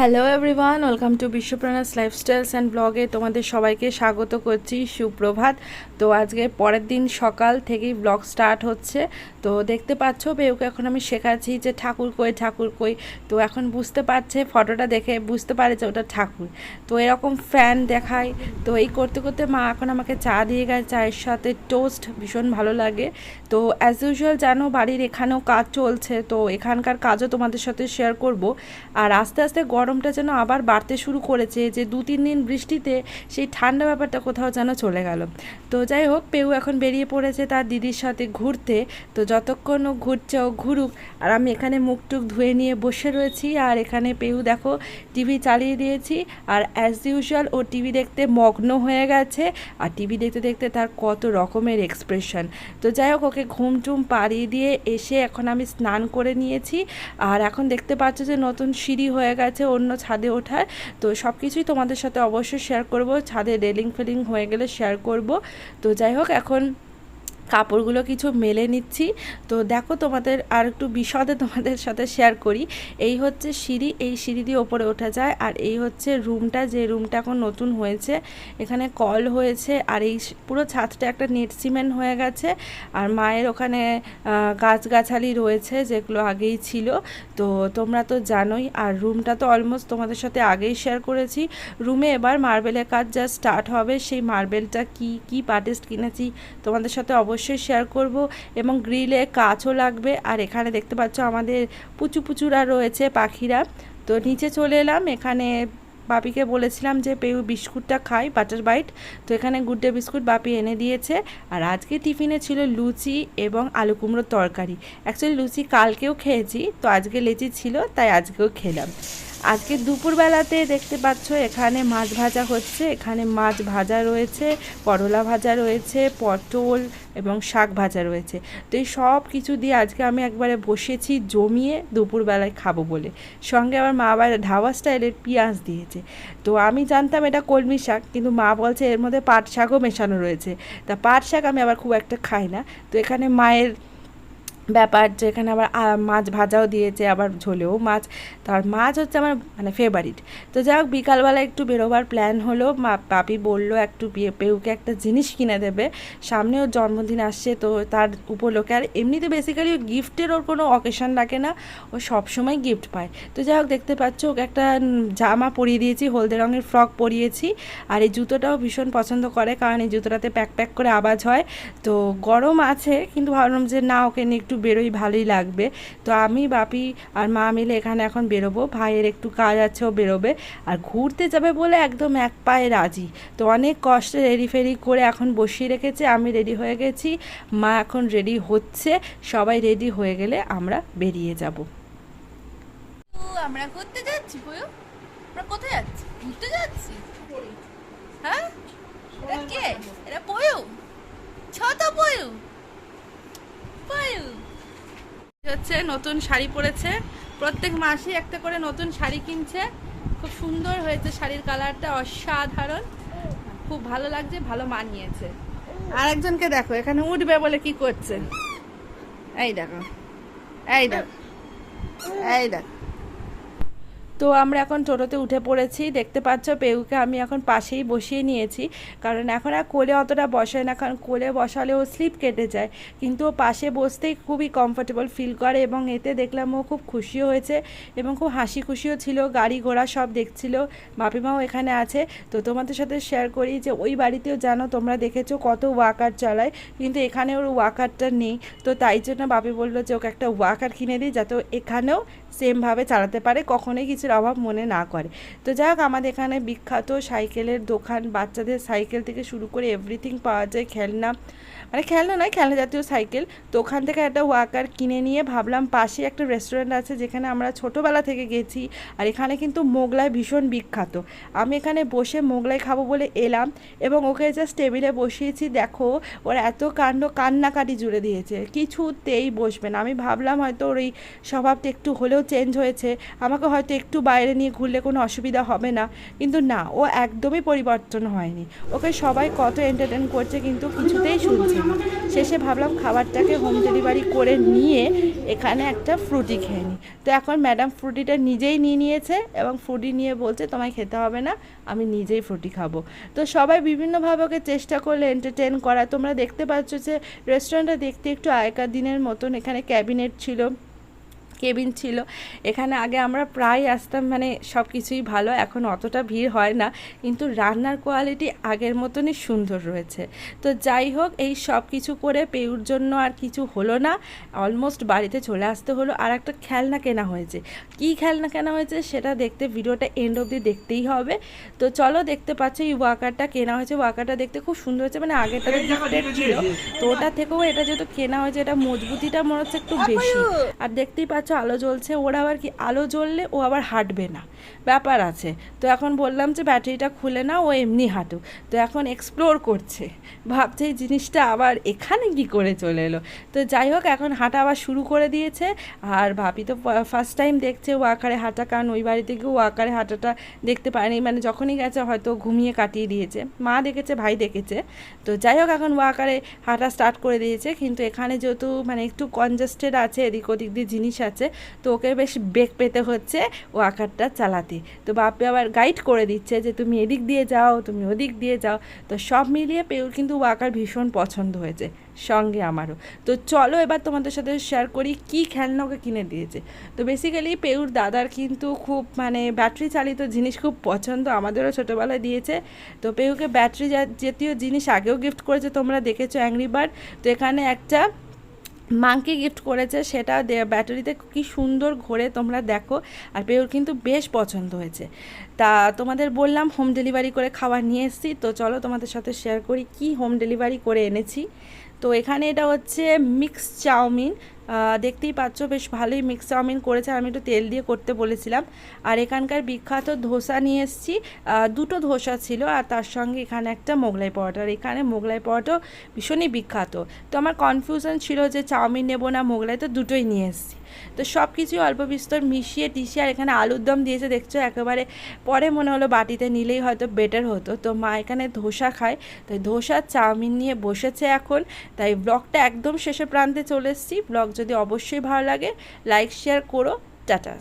Hello everyone welcome to বিশ্বপ্রাণাস lifestyles and ব্লগে তোমাদের সবাইকে স্বাগত করছি সুপ্রভাত। তো আজকে পরের দিন সকাল থেকেই ব্লগ স্টার্ট হচ্ছে। তো দেখতে পাচ্ছ, বেউকে এখন আমি শেখাচ্ছি যে ঠাকুর কই ঠাকুর কই। তো এখন বুঝতে পারছে, ফটোটা দেখে বুঝতে পারে যে ওটা ঠাকুর। তো এরকম ফ্যান দেখায়। তো এই করতে করতে মা এখন আমাকে চা দিয়ে গেছে, চায়ের সাথে টোস্ট ভীষণ ভালো লাগে। তো অ্যাজ ইউজুয়াল জানো, বাড়ির এখানেও কাজ চলছে। তো এখানকার কাজও তোমাদের সাথে শেয়ার করব। আর আস্তে আস্তে গরমটা যেন আবার বাড়তে শুরু করেছে, যে দু তিন দিন বৃষ্টিতে সেই ঠান্ডা ব্যাপারটা কোথাও যেন চলে গেল। তো যাই হোক, পেউ এখন বেরিয়ে পড়েছে তার দিদির সাথে ঘুরতে। তো যতক্ষণ ও ঘুরছে, ও ঘুরুক, আর আমি এখানে মুখ টুক ধুয়ে নিয়ে বসে রয়েছি। আর এখানে পেউ দেখো, টিভি চালিয়ে দিয়েছি। আর অ্যাজ ইউজুয়াল ও টিভি দেখতে মগ্ন হয়ে গেছে। আর টিভি দেখতে দেখতে তার কত রকমের এক্সপ্রেশন তো যাই হোক, ওকে ঘুম টুম পাড়িয়ে দিয়ে এসে এখন আমি স্নান করে নিয়েছি। আর এখন দেখতে পাচ্ছ যে নতুন সিঁড়ি হয়ে গেছে অন্য ছাদে ওঠায় তো সব কিছুই তোমাদের সাথে অবশ্যই শেয়ার করব। ছাদে রেলিং ফেলিং হয়ে গেলে শেয়ার করব। তো যাই হোক, এখন কাপড়গুলো কিছু মেলে নিচ্ছি। তো দেখো তোমাদের আর একটু বিশদে তোমাদের সাথে শেয়ার করি। এই হচ্ছে সিঁড়ি, এই সিঁড়ি দিয়ে ওপরে ওঠা যায়। আর এই হচ্ছে রুমটা, যে রুমটা এখন নতুন হয়েছে, এখানে কল হয়েছে। আর এই পুরো ছাদটা একটা নেট সিমেন্ট হয়ে গেছে। আর মায়ের ওখানে গাছগাছালি রয়েছে, যেগুলো আগেই ছিল। তো তোমরা তো জানোই, আর রুমটা তো অলমোস্ট তোমাদের সাথে আগেই শেয়ার করেছি। রুমে এবার মার্বেলের কাজ যা স্টার্ট হবে। সেই মার্বেলটা কি কি পার্টিস্ট কিনেছি, তোমাদের সাথে অবশ্যই শেয়ার করব এবং গ্রিলে কাচও লাগবে। আর এখানে দেখতে পাচ্ছ আমাদের পুচু পুচুরা রয়েছে, পাখিরা। তো নিচে চলে এলাম। এখানে বাপিকে বলেছিলাম যে, পেউ বিস্কুটটা খাই বাটার বাইট তো এখানে গুড ডে বিস্কুট বাপি এনে দিয়েছে। আর আজকে টিফিনে ছিল লুচি এবং আলু কুমড়োর তরকারি। অ্যাকচুয়ালি লুচি কালকেও খেয়েছি, তো আজকে লেচি ছিল, তাই আজকেও খেলাম। আজকে দুপুরবেলাতে দেখতে পাচ্ছ, এখানে মাছ ভাজা হচ্ছে, এখানে মাছ ভাজা রয়েছে, করলা ভাজা রয়েছে, পটল এবং শাক ভাজা রয়েছে। তো এই সব কিছু দিয়ে আজকে আমি একবারে বসেছি জমিয়ে দুপুরবেলায় খাব বলে। সঙ্গে আমার মা আবার ধাবা স্টাইলের পেঁয়াজ দিয়েছে। তো আমি জানতাম এটা কলমি শাক, কিন্তু মা বলছে এর মধ্যে পাট শাকও মেশানো রয়েছে। তা পাট শাক আমি আবার খুব একটা খাই না। তো এখানে মায়ের ব্যাপার যেখানে আবার মাছ ভাজাও দিয়েছে, আবার ঝোলেও মাছ। তার মাছ হচ্ছে আমার মানে ফেভারিট তো যাই হোক, বিকালবেলা একটু বেরোবার প্ল্যান হলো। পাপি বলল একটু পেউকে একটা জিনিস কিনে দেবে। সামনে ওর জন্মদিন আসছে, তো তার উপলক্ষে। আর এমনিতে বেসিক্যালি গিফটের ওর কোনো অকেশন রাখে না। ও সবসময় গিফট পায়। তো যাই হোক, দেখতে পাচ্ছ, ওকে একটা জামা পরিয়ে দিয়েছি, হলদে রঙের ফ্রক পরিয়েছি। আর এই জুতোটাও ভীষণ পছন্দ করে, কারণ এই জুতোটাতে প্যাক প্যাক করে আওয়াজ হয়। তো গরম আছে, কিন্তু ভাবলাম যে না, ওকে নিয়ে একটু বেরোই ভালোই লাগবে। তো আমি, বাপি আর মা মিলে এখানে এখন বেরোবো। ভাইয়ের একটু কাজ আছে, ও বেরোবে। আর ঘুরতে যাবে বলে একদম এক পায়ে রাজি। তো অনেক কষ্টে রেডি ফেরি করে এখন বসিয়ে রেখেছে। আমি রেডি হয়ে গেছি। মা এখন রেডি হচ্ছে। সবাই রেডি হয়ে গেলে আমরা বেরিয়ে যাব। আমরা ঘুরতে যাচ্ছি পয়ু আমরা কোথায় যাচ্ছি ঘুরতে যাচ্ছি হ্যাঁ এটা কে এটা পয়ু ছোট পয়ু পয়ু হচ্ছে নতুন শাড়ি পরেছে। প্রত্যেক মাসে একটা করে নতুন শাড়ি কিনছে। খুব সুন্দর হয়েছে শাড়ির কালারটা, অসাধারণ। খুব ভালো লাগছে, ভালো মানিয়েছে। আর একজনকে দেখো, এখানে উঠবে বলে কি করছে? এই দেখো এই দেখো এই দেখো। তো আমরা এখন টোটোতে উঠে পড়েছি। দেখতে পাচ্ছ পেউকে আমি এখন পাশেই বসিয়ে নিয়েছি। কারণ এখন আর কোলে অতটা বসায় না, কারণ কোলে বসালে ও স্লিপ কেটে যায়। কিন্তু ও পাশে বসতেই খুবই কমফোর্টেবল ফিল করে এবং এতে দেখলাম ও খুব খুশিও হয়েছে এবং খুব হাসি খুশিও ছিল। গাড়ি ঘোড়া সব দেখছিল। বাপিমাও এখানে আছে। তো তোমাদের সাথে শেয়ার করি যে ওই বাড়িতেও জানো তোমরা দেখেছ কত ওয়াকার চালায়। কিন্তু এখানে ওর ওয়াকারটা নেই। তো তাই জন্য বাপি বলল যে ওকে একটা ওয়াকার কিনে দিই যাতে এখানেও সেমভাবে চালাতে পারে। কখনোই কিছুর অভাব মনে না করে। তো যাই হোক আমাদের এখানে বিখ্যাত সাইকেলের দোকান, বাচ্চাদের সাইকেল থেকে শুরু করে এভরিথিং পাওয়া যায়, খেলনা মানে খেলনা নয় খেলনা জাতীয় সাইকেল। তো ওখান থেকে একটা ওয়াকার কিনে নিয়ে ভাবলাম পাশে একটা রেস্টুরেন্ট আছে, যেখানে আমরা ছোটোবেলা থেকে গেছি আর এখানে কিন্তু মোগলাই ভীষণ বিখ্যাত। আমি এখানে বসে মোগলাই খাব বলে এলাম এবং ওকে জাস্ট টেবিলে বসিয়েছি, দেখো, ওর এত কাণ্ড কান্নাকাটি জুড়ে দিয়েছে, কিছুতেই বসবে না। আমি ভাবলাম হয়তো ওর এই স্বভাবটা একটু হলেও চেঞ্জ হয়েছে। আমাকে হয়তো একটু বাইরে নিয়ে ঘুরলে কোনো অসুবিধা হবে না। কিন্তু না, ও একদমই পরিবর্তন হয়নি। ওকে সবাই কত এন্টারটেন করছে কিন্তু কিছুতেই শুনছে না। শেষে ভাবলাম খাবারটাকে হোম ডেলিভারি করে নিয়ে এখানে একটা ফ্রুটি খেয়ে নিই তো এখন ম্যাডাম ফ্রুটিটা নিজেই নিয়ে নিয়েছে এবং ফ্রুটি নিয়ে বলছে, তোমায় খেতে হবে না, আমি নিজেই ফ্রুটি খাব। তো সবাই বিভিন্নভাবে ওকে চেষ্টা করলে এন্টারটেন করা। তোমরা দেখতে পাচ্ছ যে রেস্টুরেন্টটা দেখতে একটু আগেকার দিনের মতন এখানে ক্যাবিনেট ছিল। কেবিন ছিল। এখানে আগে আমরা প্রায় আসতাম মানে সব কিছুই ভালো এখন অতটা ভিড় হয় না। কিন্তু রান্নার কোয়ালিটি আগের মতনই সুন্দর রয়েছে। তো যাই হোক এই সব কিছু করে পেউর জন্য আর কিছু হলো না। অলমোস্ট বাড়িতে চলে আসতে হলো। আর একটা খেলনা কেনা হয়েছে। কী খেলনা কেনা হয়েছে সেটা দেখতে ভিডিওটা এন্ড অবধি দেখতেই হবে। তো চলো দেখতে পাচ্ছ এই ওয়াকারটা কেনা হয়েছে। ওয়াকারটা দেখতে খুব সুন্দর হয়েছে মানে আগেরটা গিফটেড ছিল। তো ওটা থেকেও এটা যেহেতু কেনা হয়েছে এটা মজবুতিটা মনে হচ্ছে একটু বেশি। আর দেখতেই পাচ্ছ আলো জ্বলছে, ওর আবার কি আলো জ্বললে ও আবার হাঁটবে না? ব্যাপার আছে। তো এখন বললাম যে ব্যাটারিটা খুলে না ও এমনি হাঁটুক। তো এখন এক্সপ্লোর করছে। ভাবছে এই জিনিসটা আবার এখানে কি করে চলে এলো? তো যাই হোক, এখন হাঁটা আবার শুরু করে দিয়েছে। আর ভাবি তো ফার্স্ট টাইম দেখছে ও আকারে হাঁটা, কারণ ওই বাড়ি থেকে ও আকারে হাঁটাটা দেখতে পায়নি মানে যখনই গেছে, হয়তো ঘুমিয়ে কাটিয়ে দিয়েছে। মা দেখেছে, ভাই দেখেছে। তো যাই হোক, এখন ও আকারে হাঁটা স্টার্ট করে দিয়েছে। কিন্তু এখানে যেহেতু মানে একটু কনজাস্টেড আছে, এদিক ওদিক দিয়ে জিনিস আছে তো ওকে বেশ বেগ পেতে হচ্ছে ও আকারটা চালাতে। তো বাপি আবার গাইড করে দিচ্ছে যে, তুমি এদিক দিয়ে যাও, তুমি ওদিক দিয়ে যাও। তো সব মিলিয়ে পেউর কিন্তু ও আকার ভীষণ পছন্দ হয়েছে, সঙ্গে আমারও। তো চলো এবার তোমাদের সাথে শেয়ার করি কি খেলনা ওকে কিনে দিয়েছে। তো বেসিক্যালি পেউর দাদার কিন্তু খুব মানে ব্যাটারি চালিত জিনিস খুব পছন্দ, আমাদেরও ছোটোবেলায় দিয়েছে। তো পেউকে ব্যাটারি জাতীয় জিনিস আগেও গিফট করেছে, তোমরা দেখেছ অ্যাংরি বার্ড তো এখানে একটা মাংকে গিফট করেছে, সেটা ব্যাটারিতে কি সুন্দর ঘোরে তোমরা দেখো। আর পেউর কিন্তু বেশ পছন্দ হয়েছে। তা তোমাদের বললাম হোম ডেলিভারি করে খাবার নিয়ে এসেছি, তো চলো তোমাদের সাথে শেয়ার করি কি হোম ডেলিভারি করে এনেছি। তো এখানে এটা হচ্ছে মিক্স চাউমিন। দেখতেই পাচ্ছ বেশ ভালোই মিক্স চাউমিন করেছে আমি একটু তেল দিয়ে করতে বলেছিলাম। আর এখানকার বিখ্যাত ধোসা নিয়ে এসেছি। দুটো ধোসা ছিল আর তার সঙ্গে এখানে একটা মোগলাই পরোটা। আর এখানে মোগলাই পরোটাও ভীষণই বিখ্যাত। তো আমার কনফিউশন ছিল যে চাউমিন নেব না মোগলাই, তো দুটোই নিয়ে এসেছি। তো সব কিছুই অল্প বিস্তর মিশিয়ে টিশিয়ে আর এখানে আলুর দম দিয়েছে, দেখছ? একেবারে পরে মনে হলো বাটিতে নিলেই হয়তো বেটার হতো। তো মা এখানে ধোসা খায়, তাই ধোসা চাউমিন নিয়ে বসেছে এখন। তাই ব্লগটা একদম শেষে প্রান্তে চলে এসেছি। ব্লগ যদি অবশ্যই ভালো লাগে লাইক শেয়ার করো। টাটা।